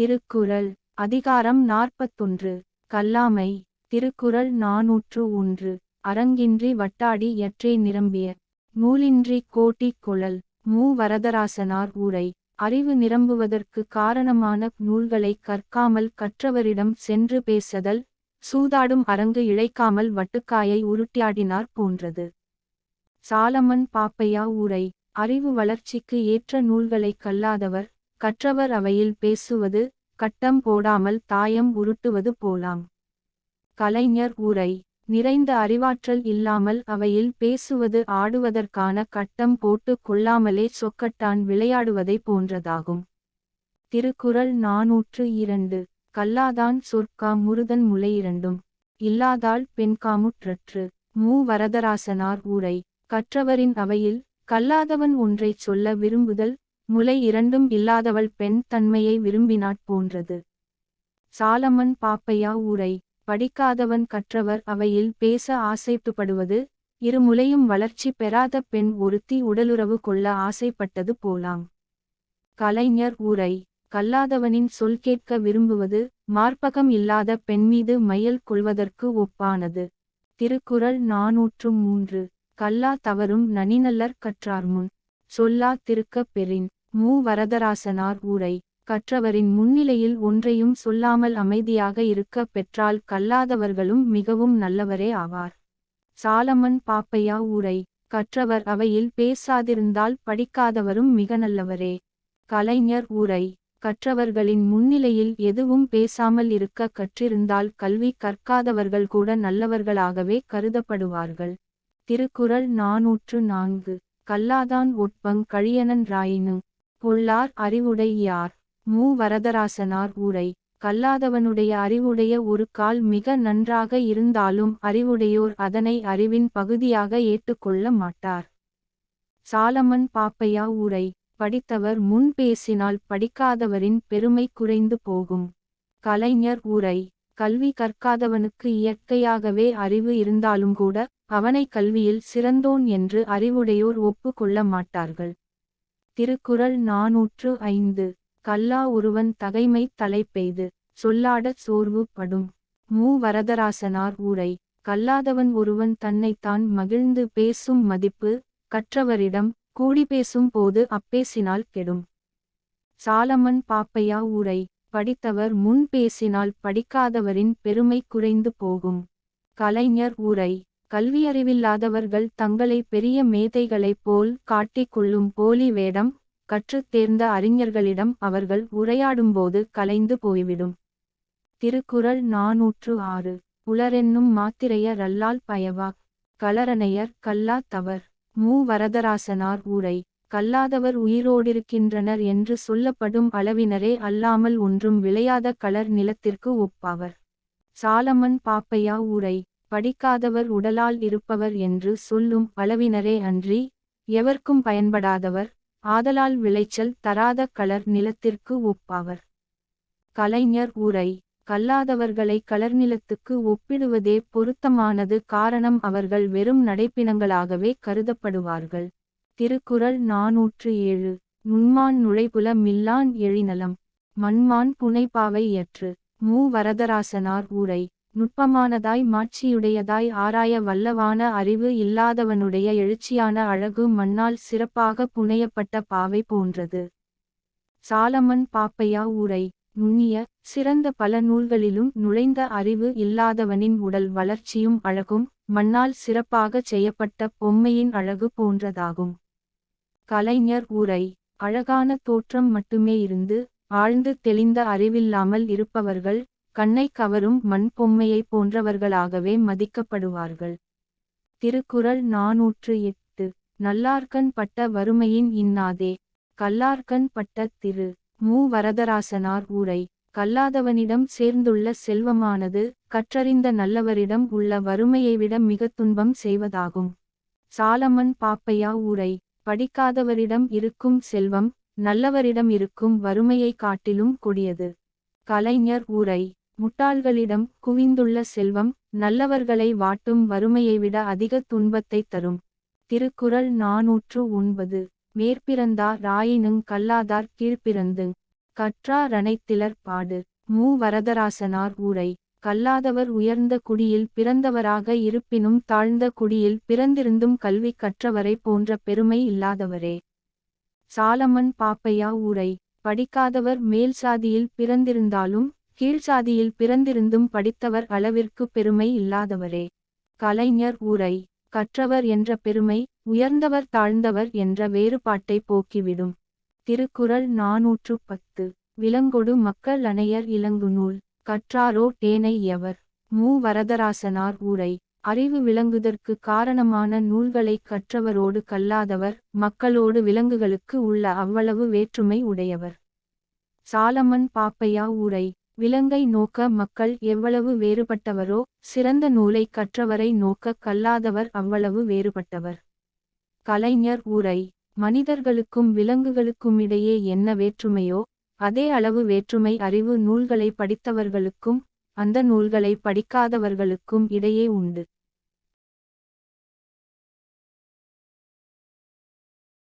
திருக்குறள் அதிகாரம் நாற்பத்தொன்று கல்லாமை திருக்குறள் நாநூற்று ஒன்று அரங்கின்றி வட்டாடி எற்றே நிரம்பிய நூலின்றி கோட்டி குழல் மூ வரதராசனார் ஊரை அறிவு நிரம்புவதற்கு காரணமான நூல்களை கற்காமல் கற்றவரிடம் சென்று பேசதல் சூதாடும் அரங்கு இழைக்காமல் வட்டுக்காயை உருட்டியாடினார் போன்றது. சாலமன் பாப்பையா ஊரை அறிவு வளர்ச்சிக்கு ஏற்ற நூல்களை கல்லாதவர் கற்றவர் அவையில் பேசுவது கட்டம் போடாமல் தாயம் உருட்டுவது போலாம். கலைஞர் உரை நிறைந்த அறிவாற்றல் இல்லாமல் அவையில் பேசுவது ஆடுவதற்கான கட்டம் போட்டு கொள்ளாமலே சொக்கட்டான் விளையாடுவதை போன்றதாகும். திருக்குறள் நாநூற்று இரண்டு கல்லாதான் சொற்கா முருதன் முளை இரண்டும் இல்லாதாள் பெண்காமுற்றற்று மூ. வரதராசனார் ஊரை கற்றவரின் அவையில் கல்லாதவன் ஒன்றைச் சொல்ல விரும்புதல் முலை இரண்டும் இல்லாதவள் பெண் தன்மையை விரும்பினாற் போன்றது. சாலமன் பாப்பையா ஊரை படிக்காதவன் கற்றவர் அவையில் பேச ஆசைப்படுவது இருமுலையும் வளர்ச்சி பெறாத பெண் ஒருத்தி உடலுறவு கொள்ள ஆசைப்பட்டது போலாம். கலைஞர் ஊரை கல்லாதவனின் சொல் கேட்க விரும்புவது மார்பகம் இல்லாத பெண்மீது மையல் கொள்வதற்கு ஒப்பானது. திருக்குறள் நாநூற்று மூன்று கல்லா தவறும் நனிநல்லர் கற்றார்முன் சொல்லா திருக்கப் பெறின். மூ. வரதராசனார் ஊரை கற்றவரின் முன்னிலையில் ஒன்றையும் சொல்லாமல் அமைதியாக இருக்க பெற்றால் கல்லாதவர்களும் மிகவும் நல்லவரே ஆவார். சாலமன் பாப்பையா ஊரை கற்றவர் அவையில் பேசாதிருந்தால் படிக்காதவரும் மிக நல்லவரே. கலைஞர் ஊரை கற்றவர்களின் முன்னிலையில் எதுவும் பேசாமல் இருக்க கற்றிருந்தால் கல்வி கற்காதவர்கள் கூட நல்லவர்களாகவே கருதப்படுவார்கள். திருக்குறள் நாநூற்று நான்கு. கல்லாதான் ஒட்பங் கழியனன் ராயினு கொள்ளார் அறிவுடை யார்? மூ. வரதராசனார் ஊரை கல்லாதவனுடைய அறிவுடைய ஒரு கால் மிக நன்றாக இருந்தாலும் அறிவுடையோர் அதனை அறிவின் பகுதியாக ஏற்றுக்கொள்ள மாட்டார். சாலமன் பாப்பையா ஊரை படித்தவர் முன் பேசினால் படிக்காதவரின் பெருமை குறைந்து போகும். கலைஞர் ஊரை கல்வி கற்காதவனுக்கு இயற்கையாகவே அறிவு இருந்தாலும் கூட அவனை கல்வியில் சிறந்தோன் என்று அறிவுடையோர் ஒப்பு கொள்ள மாட்டார்கள். திருக்குறள் நாநூற்று ஐந்து. கல்லா ஒருவன் தகைமை தலைப்பெய்து சொல்லாடச் சோர்வு படும் மூ. வரதராசனார் ஊரை. கல்லாதவன் ஒருவன் தன்னைத்தான் மகிழ்ந்து பேசும் மதிப்பு கற்றவரிடம் கூடி பேசும் போது அப்பேசினால் கெடும். சாலமன் பாப்பையா ஊரை. படித்தவர் முன் பேசினால் படிக்காதவரின் பெருமை குறைந்து போகும். கலைஞர் ஊரை. கல்வியறிவில்லாதவர்கள் தங்களை பெரிய மேதைகளைப் போல் காட்டிக் கொள்ளும் போலி வேடம் கற்றுத் தேர்ந்த அறிஞர்களிடம் அவர்கள் உரையாடும்போது கலைந்து போய்விடும். திருக்குறள் நாநூற்று ஆறு. உளரென்னும் மாத்திரையர் அல்லால் பயவா. கலரணையர் கல்லா தவர். மூ. வரதராசனார் ஊரை கல்லாதவர் உயிரோடிருக்கின்றனர் என்று சொல்லப்படும் அளவினரே அல்லாமல் ஒன்றும் விளையாத களர் நிலத்திற்கு ஒப்பாவர். சாலமன் பாப்பையா ஊரை படிக்காதவர் உடலால் இருப்பவர் என்று சொல்லும் அளவினரே அன்றி எவர்க்கும் பயன்படாதவர் ஆதலால் விளைச்சல் தராத களர் நிலத்திற்கு ஒப்பாவர். கலைஞர் உரை கல்லாதவர்களை கலர்நிலத்துக்கு ஒப்பிடுவதே பொருத்தமானது காரணம் அவர்கள் வெறும் நடைப்பினங்களாகவே கருதப்படுவார்கள். திருக்குறள் நாநூற்று ஏழு நுண்மான் நுழைபுல மில்லான் எழினலம் மண்மான் புனைப்பாவை ஏற்று மூ. வரதராசனார் உரை நுட்பமானதாய் மாட்சியுடையதாய் ஆராய வல்லவான அறிவு இல்லாதவனுடைய எழுச்சியான அழகு மண்ணால் சிறப்பாக புனையப்பட்ட பாவை போன்றது. சாலமன் பாப்பையா ஊரை நுண்ணிய சிறந்த பல நூல்களிலும் நுழைந்த அறிவு இல்லாதவனின் உடல் வளர்ச்சியும் அழகும் மண்ணால் சிறப்பாகச் செய்யப்பட்ட பொம்மையின் அழகு போன்றதாகும். கலைஞர் ஊரை அழகான தோற்றம் மட்டுமே இருந்து ஆழ்ந்து தெளிந்த அறிவில்லாமல் இருப்பவர்கள் கண்ணை கவரும் மண் பொம்மையை போன்றவர்களாகவே மதிக்கப்படுவார்கள். திருக்குறள் நாநூற்று எட்டு. நல்லார்கண் பட்ட வறுமையின் இன்னாதே. கல்லார்கண் பட்ட திரு. மூ. வரதராசனார் ஊரை கல்லாதவனிடம் சேர்ந்துள்ள செல்வமானது கற்றறிந்த நல்லவரிடம் உள்ள வறுமையை விட மிக துன்பம் செய்வதாகும். சாலமன் பாப்பையா ஊரை படிக்காதவரிடம் இருக்கும் செல்வம் நல்லவரிடம் இருக்கும் வறுமையை காட்டிலும் கொடியது. கலைஞர் ஊரை முட்டாள்களிடம் குவிந்துள்ள செல்வம் நல்லவர்களை வாட்டும் வறுமையை விட அதிக துன்பத்தை தரும். திருக்குறள் நாநூற்று ஒன்பது. மேற்பிறந்தா ராயினுங் கல்லாதார் கீழ்ப்பிறந்து கற்றாரனைத்திலர் பாடு. மு வரதராசனார் ஊரை. கல்லாதவர் உயர்ந்த குடியில் பிறந்தவராக இருப்பினும் தாழ்ந்த குடியில் பிறந்திருந்தும் கல்வி கற்றவரை போன்ற பெருமை இல்லாதவரே. சாலமன் பாப்பையா ஊரை. படிக்காதவர் மேல் சாதியில் பிறந்திருந்தாலும் கீழ்சாதியில் பிறந்திருந்தும் படித்தவர் அளவிற்கு பெருமை இல்லாதவரே. கலைஞர் ஊரை கற்றவர் என்ற பெருமை உயர்ந்தவர் தாழ்ந்தவர் என்ற வேறுபாட்டை போக்கிவிடும். திருக்குறள் நாநூற்று பத்து. விலங்கொடு மக்கள் அணையர் இளங்குநூல் கற்றாரோ டேனை எவர். மு. வரதராசனார் ஊரை. அறிவு விளங்குதற்கு காரணமான நூல்களை கற்றவரோடு கல்லாதவர் மக்களோடு விலங்குகளுக்கு உள்ள அவ்வளவு வேற்றுமை உடையவர். சாலமன் பாப்பையா ஊரை. விலங்கை நோக்க மக்கள் எவ்வளவு வேறுபட்டவரோ சிறந்த நூலை கற்றவரை நோக்க கல்லாதவர் அவ்வளவு வேறுபட்டவர். கலைஞர் ஊரை மனிதர்களுக்கும் விலங்குகளுக்கும் இடையே என்ன வேற்றுமையோ அதே அளவு வேற்றுமை அறிவு நூல்களை படித்தவர்களுக்கும் அந்த நூல்களை படிக்காதவர்களுக்கும் இடையே உண்டு.